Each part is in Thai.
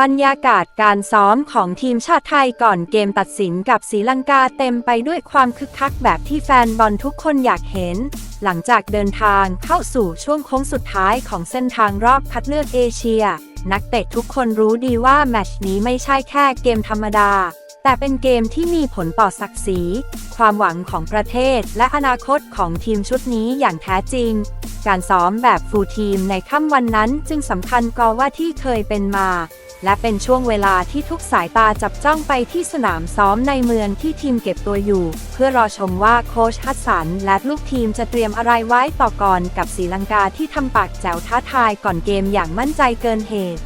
บรรยากาศการซ้อมของทีมชาติไทยก่อนเกมตัดสินกับศรีลังกาเต็มไปด้วยความคึกคักแบบที่แฟนบอลทุกคนอยากเห็น หลังจากเดินทางเข้าสู่ช่วงโค้งสุดท้ายของเส้นทางรอบคัดเลือกเอเชีย นักเตะทุกคนรู้ดีว่าแมตช์นี้ไม่ใช่แค่เกมธรรมดา แต่เป็นเกมที่มีผลต่อศักดิ์ศรี ความหวังของประเทศและอนาคตของทีมชุดนี้อย่างแท้จริง การซ้อมแบบฟูลทีมในค่ำวันนั้นจึงสำคัญกว่าที่เคยเป็นมา และเป็นช่วงเวลาที่ทุกสายตาจับจ้องไปที่สนามซ้อมในเมืองที่ทีมเก็บตัวอยู่ เพื่อรอชมว่าโค้ชฮัสสันและลูกทีมจะเตรียมอะไรไว้ต่อก่อนกับศรีลังกาที่ทำปากแจ๋วท้าทายก่อนเกมอย่างมั่นใจเกินเหตุ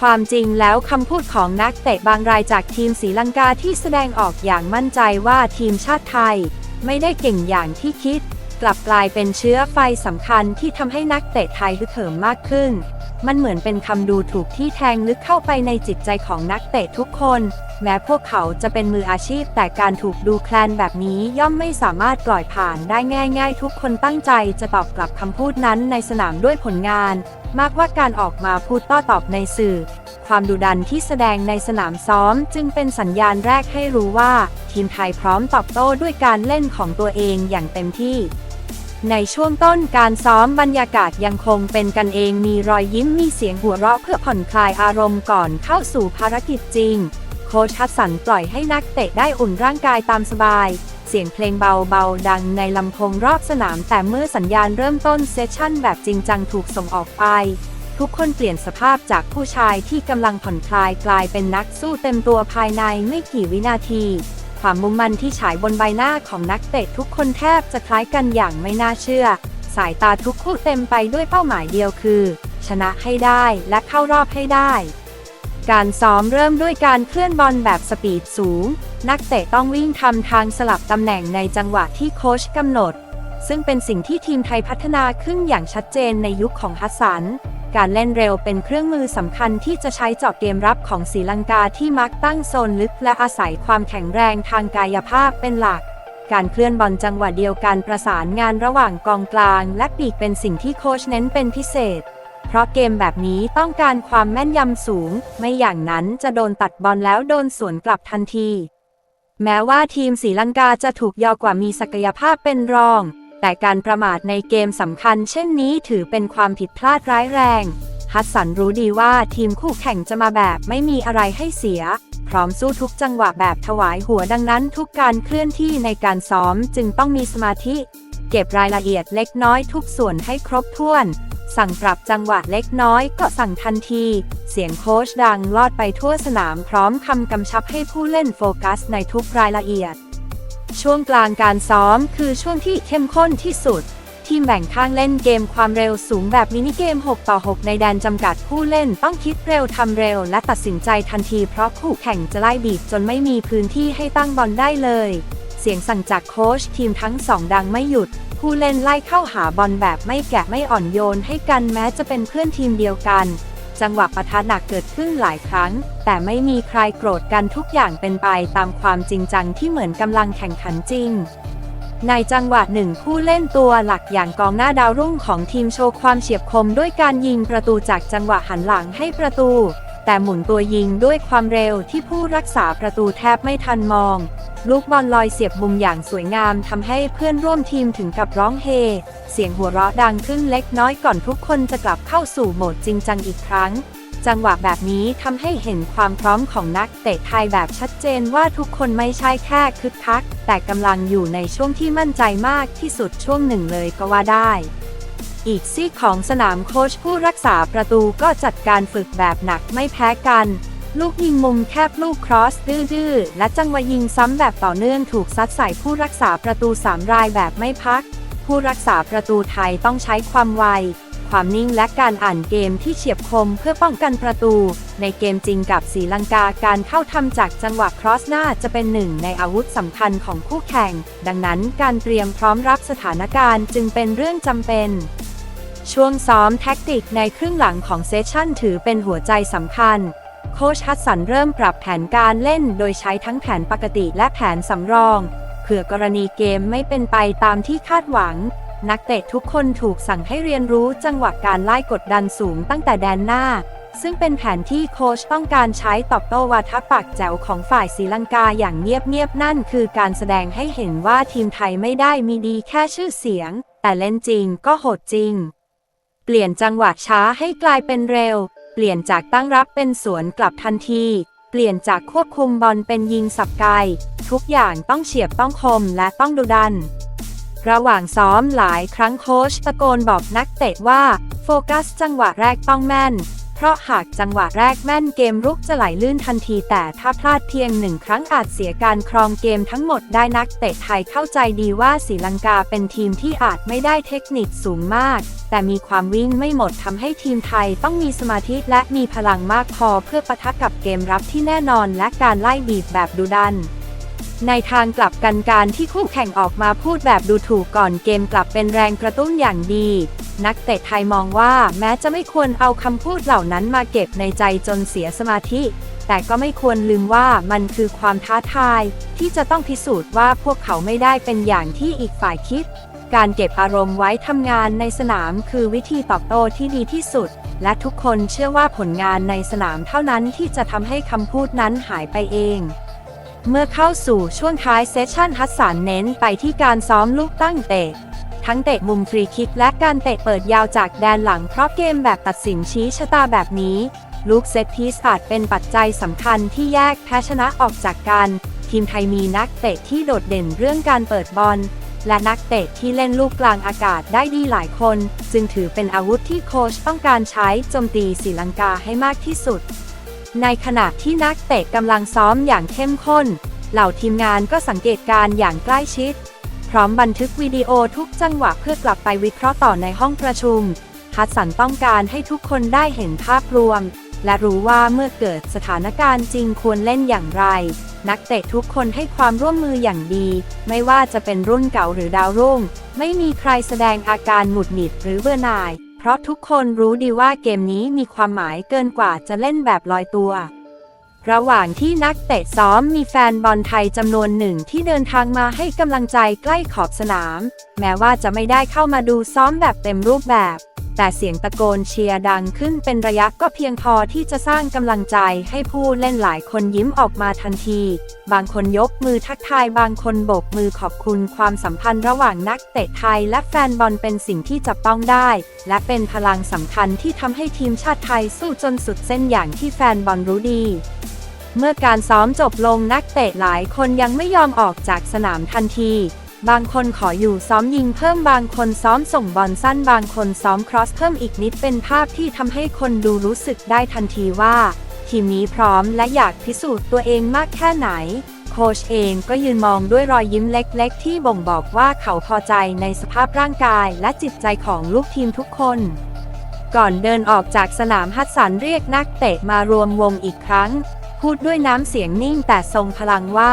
ความจริงแล้วคำพูดของนักเตะบางรายจากทีมศรีลังกาที่แสดงออกอย่างมั่นใจว่าทีมชาติไทย ไม่ได้เก่งอย่างที่คิด กลับกลายเป็นเชื้อไฟสำคัญที่ทำให้นักเตะไทยฮึกเหิมมากขึ้น มันเหมือนเป็นคำดูถูกที่แทงลึกเข้าไปในจิตใจของนักเตะทุกคน แม้พวกเขาจะเป็นมืออาชีพ แต่การถูกดูแคลนแบบนี้ย่อมไม่สามารถปล่อยผ่านได้ง่าย ๆ ทุกคนตั้งใจจะตอบกลับคำพูดนั้นในสนามด้วยผลงาน มากกว่าการออกมาพูดโต้ตอบในสื่อ ความดุดันที่แสดงในสนามซ้อมจึงเป็นสัญญาณแรกให้รู้ว่า ทีมไทยพร้อมตอบโต้ด้วยการเล่นของตัวเองอย่างเต็มที่ ในช่วงต้นการซ้อมบรรยากาศยังคงเป็นกันเองมีรอยยิ้มมีเสียงหัวเราะเพื่อผ่อนคลายอารมณ์ก่อนเข้าสู่ภารกิจจริง โค้ชฮัสสันปล่อยให้นักเตะได้อุ่นร่างกายตามสบาย เสียงเพลงเบาๆ ดังในลำโพงรอบสนาม แต่เมื่อสัญญาณเริ่มต้นเซสชั่นแบบจริงจังถูกส่งออกไป ทุกคนเปลี่ยนสภาพจากผู้ชายที่กำลังผ่อนคลายกลายเป็นนักสู้เต็มตัวภายในไม่กี่วินาที ความมุ่งมั่นที่ฉายบนใบหน้าของนักเตะทุกคนแทบจะคล้ายกันอย่างไม่น่าเชื่อ สายตาทุกคู่เต็มไปด้วยเป้าหมายเดียวคือ ชนะให้ได้และเข้ารอบให้ได้ การซ้อมเริ่มด้วยการเคลื่อนบอลแบบสปีดสูง นักเตะต้องวิ่งทำทางสลับตำแหน่งในจังหวะที่โค้ชกำหนด ซึ่งเป็นสิ่งที่ทีมไทยพัฒนาขึ้นอย่างชัดเจนในยุคของฮัสสัน การเล่นเร็วเป็นเครื่องมือสำคัญที่จะใช้เจาะเกมรับของศรีลังกาที่มักตั้งโซนลึกและอาศัยความแข็งแรงทางกายภาพเป็นหลัก การเคลื่อนบอลจังหวะเดียวกันประสานงานระหว่างกองกลาง และปีกเป็นสิ่งที่โค้ชเน้นเป็นพิเศษ เพราะเกมแบบนี้ต้องการความแม่นยำสูง ไม่อย่างนั้นจะโดนตัดบอลแล้วโดนสวนกลับทันที แม้ว่าทีมศรีลังกาจะถูกยอกว่ามีศักยภาพเป็นรอง แต่การประมาทในเกมสำคัญเช่นนี้ถือเป็นความผิดพลาดร้ายแรง ฮัสสันรู้ดีว่าทีมคู่แข่งจะมาแบบไม่มีอะไรให้เสีย พร้อมสู้ทุกจังหวะแบบถวายหัวดังนั้นทุกการเคลื่อนที่ในการซ้อมจึงต้องมีสมาธิ เก็บรายละเอียดเล็กน้อยทุกส่วนให้ครบถ้วน สั่งปรับจังหวะเล็กน้อยก็สั่งทันที เสียงโค้ชดังลอดไปทั่วสนามพร้อมคำกำชับให้ผู้เล่นโฟกัสในทุกรายละเอียด ช่วงกลางการซ้อมคือช่วงที่เข้มข้นที่สุด ทีมแบ่งข้างเล่นเกมความเร็วสูงแบบมินิเกม 6 ต่อ 6 ในแดนจำกัดผู้เล่นต้องคิดเร็วทำเร็วและตัดสินใจทันทีเพราะคู่แข่งจะไล่บีบจนไม่มีพื้นที่ให้ตั้งบอลได้เลย เสียงสั่งจากโค้ชทีมทั้งสองดังไม่หยุด ผู้เล่นไล่เข้าหาบอลแบบไม่แกะไม่อ่อนโยนให้กันแม้จะเป็นเพื่อนทีมเดียวกัน จังหวะปะทะหนักเกิดขึ้นหลายครั้ง แต่ไม่มีใครโกรธกันทุกอย่างเป็นไปตามความจริงจังที่เหมือนกำลังแข่งขันจริง ในจังหวะหนึ่งผู้เล่นตัวหลักอย่างกองหน้าดาวรุ่งของทีมโชว์ความเฉียบคมด้วยการยิงประตูจากจังหวะหันหลังให้ประตู แต่หมุนตัวยิงด้วยความเร็วที่ผู้รักษาประตูแทบไม่ทันมอง ลูกบอลลอยเสียบมุมอย่างสวยงามทำให้เพื่อนร่วมทีมถึงกับร้องเฮ เสียงหัวเราะดังขึ้นเล็กน้อยก่อนทุกคนจะกลับเข้าสู่โหมดจริงจังอีกครั้ง จังหวะแบบนี้ทำให้เห็นความพร้อมของนักเตะไทยแบบชัดเจนว่าทุกคนไม่ใช่แค่คึกคัก แต่กำลังอยู่ในช่วงที่มั่นใจมากที่สุดช่วงหนึ่งเลยก็ว่าได้ อีกซีกของสนามโค้ชผู้รักษาประตูก็จัดการฝึกแบบหนักไม่แพ้กัน ลูกยิงมุมแคบลูกครอสดื้อๆและจังหวะยิงซ้ำแบบต่อเนื่องถูกซัดใส่ผู้รักษาประตูสามรายแบบไม่พัก ผู้รักษาประตูไทยต้องใช้ความไวความนิ่งและการอ่านเกมที่เฉียบคมเพื่อป้องกันประตู ในเกมจริงกับศรีลังกาการเข้าทำจากจังหวะครอสหน้าจะเป็นหนึ่งในอาวุธสำคัญของคู่แข่ง ดังนั้นการเตรียมพร้อมรับสถานการณ์จึงเป็นเรื่องจำเป็น ช่วงซ้อมแท็กติกในครึ่งหลังของเซสชั่นถือเป็นหัวใจสำคัญ โค้ชฮัสสันเริ่มปรับแผนการเล่นโดยใช้ทั้งแผนปกติและแผนสำรอง เผื่อกรณีเกมไม่เป็นไปตามที่คาดหวัง นักเตะทุกคนถูกสั่งให้เรียนรู้จังหวะการไล่กดดันสูงตั้งแต่แดนหน้า ซึ่งเป็นแผนที่โค้ชต้องการใช้ตอบโต้วาทปากแจ๋วของฝ่ายศรีลังกาอย่างเงียบๆนั่นคือการแสดงให้เห็นว่าทีมไทยไม่ได้มีดีแค่ชื่อเสียงแต่เล่นจริงก็โหดจริง เปลี่ยนจังหวะช้าให้กลายเป็นเร็ว เปลี่ยนจากตั้งรับเป็นสวนกลับทันที เปลี่ยนจากควบคุมบอลเป็นยิงสับไกล ทุกอย่างต้องเฉียบต้องคมและต้องดุดัน ระหว่างซ้อมหลายครั้งโค้ชตะโกนบอกนักเตะว่า โฟกัสจังหวะแรกต้องแม่น ราะหากจังหวะแรกแม่นเกมรุกจะไหลลื่นทันทีแต่ถ้าพลาดเพียงหนึ่งครั้งอาจเสียการครองเกมทั้งหมดได้นักเตะไทยเข้าใจดีว่าศรีลังกาเป็นทีมที่อาจไม่ได้เทคนิคสูงมาก แต่มีความวิ่งไม่หมดทำให้ทีมไทยต้องมีสมาธิและมีพลังมากพอเพื่อปะทะกับเกมรับที่แน่นอนและการไล่บีบแบบดุดัน ในทางกลับกันการที่คู่แข่งออกมาพูดแบบดูถูกก่อนเกมกลับเป็นแรงกระตุ้นอย่างดี นักเตะไทยมองว่าแม้จะไม่ควรเอาคำพูดเหล่านั้นมาเก็บในใจจนเสียสมาธิ แต่ก็ไม่ควรลืมว่ามันคือความท้าทาย ที่จะต้องพิสูจน์ว่าพวกเขาไม่ได้เป็นอย่างที่อีกฝ่ายคิด การเก็บอารมณ์ไว้ทำงานในสนามคือวิธีตอบโต้ที่ดีที่สุด และทุกคนเชื่อว่าผลงานในสนามเท่านั้นที่จะทำให้คำพูดนั้นหายไปเอง เมื่อเข้าสู่ช่วงท้ายเซสชันฮัสสันเน้นไปที่การซ้อมลูกตั้งเตะ ทั้งเตะมุมฟรีคิกและการเตะเปิดยาวจากแดนหลังเพราะเกมแบบตัดสินชี้ชะตาแบบนี้ ลูกเซตพีซอาจเป็นปัจจัยสำคัญที่แยกแพ้ชนะออกจากกัน ทีมไทยมีนักเตะที่โดดเด่นเรื่องการเปิดบอลและนักเตะที่เล่นลูกกลางอากาศได้ดีหลายคน จึงถือเป็นอาวุธที่โค้ชต้องการใช้โจมตีศรีลังกาให้มากที่สุด ในขณะที่นักเตะกำลังซ้อมอย่างเข้มข้น เหล่าทีมงานก็สังเกตการ์อย่างใกล้ชิด พร้อมบันทึกวิดีโอทุกจังหวะเพื่อกลับไปวิเคราะห์ต่อในห้องประชุม ฮัสสันต้องการให้ทุกคนได้เห็นภาพรวม และรู้ว่าเมื่อเกิดสถานการณ์จริงควรเล่นอย่างไร นักเตะทุกคนให้ความร่วมมืออย่างดี ไม่ว่าจะเป็นรุ่นเก่าหรือดาวรุ่ง ไม่มีใครแสดงอาการหงุดหงิดหรือเบื่อหน่าย ราะทุกคนรู้ดีว่าเกมนี้มีความหมายเกินกว่าจะเล่นแบบลอยตัว ระหว่างที่นักเตะซ้อมมีแฟนบอลไทยจำนวนหนึ่งที่เดินทางมาให้กำลังใจใกล้ขอบสนาม แม้ว่าจะไม่ได้เข้ามาดูซ้อมแบบเต็มรูปแบบ แต่เสียงตะโกนเชียร์ดังขึ้นเป็นระยะก็เพียงพอที่จะสร้างกำลังใจให้ผู้เล่นหลายคนยิ้มออกมาทันที บางคนยกมือทักทายบางคนโบกมือขอบคุณความสัมพันธ์ระหว่างนักเตะไทยและแฟนบอลเป็นสิ่งที่จับต้องได้ และเป็นพลังสำคัญที่ทำให้ทีมชาติไทยสู้จนสุดเส้นอย่างที่แฟนบอลรู้ดีเมื่อการซ้อมจบลงนักเตะหลายคนยังไม่ยอมออกจากสนามทันที บางคนขออยู่ซ้อมยิงเพิ่มบางคนซ้อมส่งบอลสั้นบางคนซ้อมครอสเพิ่มอีกนิดเป็นภาพที่ทำให้คนดูรู้สึกได้ทันทีว่า ทีมนี้พร้อมและอยากพิสูจน์ตัวเองมากแค่ไหน โค้ชเองก็ยืนมองด้วยรอยยิ้มเล็กๆ ที่บ่งบอกว่าเขาพอใจในสภาพร่างกายและจิตใจของลูกทีมทุกคน ก่อนเดินออกจากสนามฮัตสันเรียกนักเตะมารวมวงอีกครั้ง พูดด้วยน้ำเสียงนิ่งแต่ทรงพลังว่า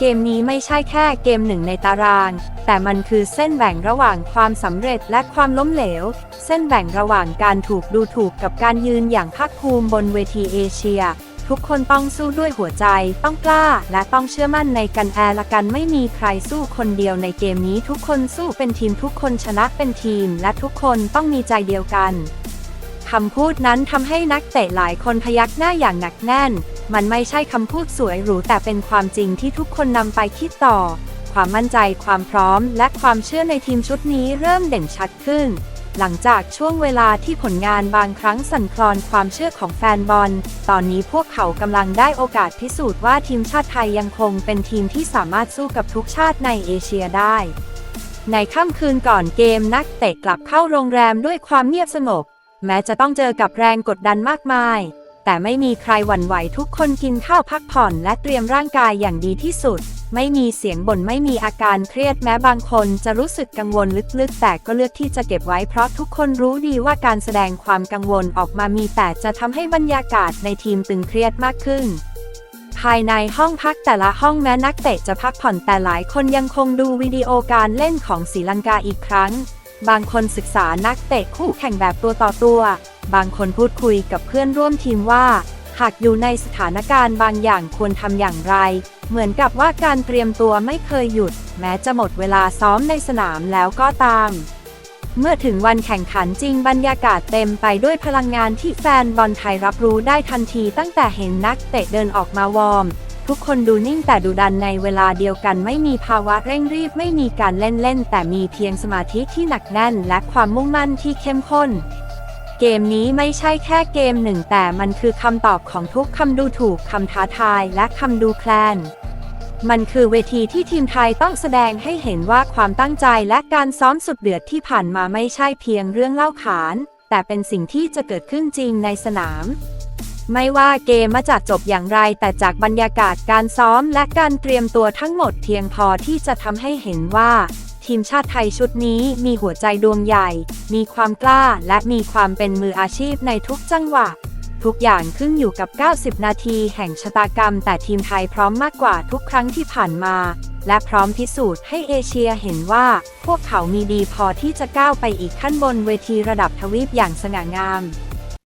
เกมนี้ไม่ใช่แค่เกมหนึ่งในตาราง แต่มันคือเส้นแบ่งระหว่างความสำเร็จและความล้มเหลว เส้นแบ่งระหว่างการถูกดูถูกกับการยืนอย่างภาคภูมิบนเวทีเอเชีย ทุกคนต้องสู้ด้วยหัวใจ ต้องกล้า และต้องเชื่อมั่นในกันแอละกันไม่มีใครสู้คนเดียวในเกมนี้ทุกคนสู้เป็นทีมทุกคนชนะเป็นทีม และทุกคนต้องมีใจเดียวกันคำพูดนั้นทำให้นักเตะหลายคนพยักหน้าอย่างหนักแน่น มันไม่ใช่คำพูดสวยหรูแต่เป็นความจริงที่ทุกคนนำไปคิดต่อ ความมั่นใจความพร้อม และความเชื่อในทีมชุดนี้เริ่มเด่นชัดขึ้น หลังจากช่วงเวลาที่ผลงานบางครั้งสั่นคลอนความเชื่อของแฟนบอล ตอนนี้พวกเขากำลังได้โอกาสพิสูจน์ว่าทีมชาติไทยยังคงเป็นทีมที่สามารถสู้กับทุกชาติในเอเชียได้ในค่ำคืนก่อนเกมนักเตะกลับเข้าโรงแรมด้วยความเงียบสงบ แม้จะต้องเจอกับแรงกดดันมากมาย แต่ไม่มีใครหวั่นไหวทุกคนกินข้าวพักผ่อนและเตรียมร่างกายอย่างดีที่สุด ไม่มีเสียงบ่นไม่มีอาการเครียดแม้บางคนจะรู้สึกกังวลลึกๆ แต่ก็เลือกที่จะเก็บไว้เพราะทุกคนรู้ดีว่าการแสดงความกังวลออกมามีแต่จะทำให้บรรยากาศในทีมตึงเครียดมากขึ้นภายในห้องพักแต่ละห้องแม้นักเตะจะพักผ่อนแต่หลายคนยังคงดูวิดีโอการเล่นของศรีลังกาอีกครั้ง บางคนศึกษานักเตะคู่แข่งแบบตัวต่อตัว บางคนพูดคุยกับเพื่อนร่วมทีมว่า หากอยู่ในสถานการณ์บางอย่างควรทำอย่างไร เหมือนกับว่าการเตรียมตัวไม่เคยหยุด แม้จะหมดเวลาซ้อมในสนามแล้วก็ตาม เมื่อถึงวันแข่งขันจริงบรรยากาศเต็มไปด้วยพลังงานที่แฟนบอลไทยรับรู้ได้ทันทีตั้งแต่เห็นนักเตะเดินออกมาวอร์มทุกคนดูนิ่งแต่ดูดันในเวลาเดียวกันไม่มีภาวะเร่งรีบไม่มีการเล่นเล่นๆแต่มีเพียงสมาธิที่หนักแน่น และความมุ่งมั่นที่เข้มข้น เกมนี้ไม่ใช่แค่เกมหนึ่งแต่มันคือคำตอบของทุกคำดูถูกคำท้าทายและคำดูแคลน มันคือเวทีที่ทีมไทยต้องแสดงให้เห็นว่าความตั้งใจและการซ้อมสุดเดือดที่ผ่านมาไม่ใช่เพียงเรื่องเล่าขาน แต่เป็นสิ่งที่จะเกิดขึ้นจริงในสนาม ไม่ว่าเกมมาจะจบอย่างไร แต่จากบรรยากาศการซ้อมและการเตรียมตัวทั้งหมดเพียงพอที่จะทำให้เห็นว่า ทีมชาติไทยชุดนี้มีหัวใจดวงใหญ่ มีความกล้าและมีความเป็นมืออาชีพในทุกจังหวะ ทุกอย่างขึ้นอยู่กับ 90 นาทีแห่งชะตากรรม แต่ทีมไทยพร้อมมากกว่าทุกครั้งที่ผ่านมา และพร้อมพิสูจน์ให้เอเชียเห็นว่า พวกเขามีดีพอที่จะก้าวไปอีกขั้นบนเวทีระดับทวีปอย่างสง่างาม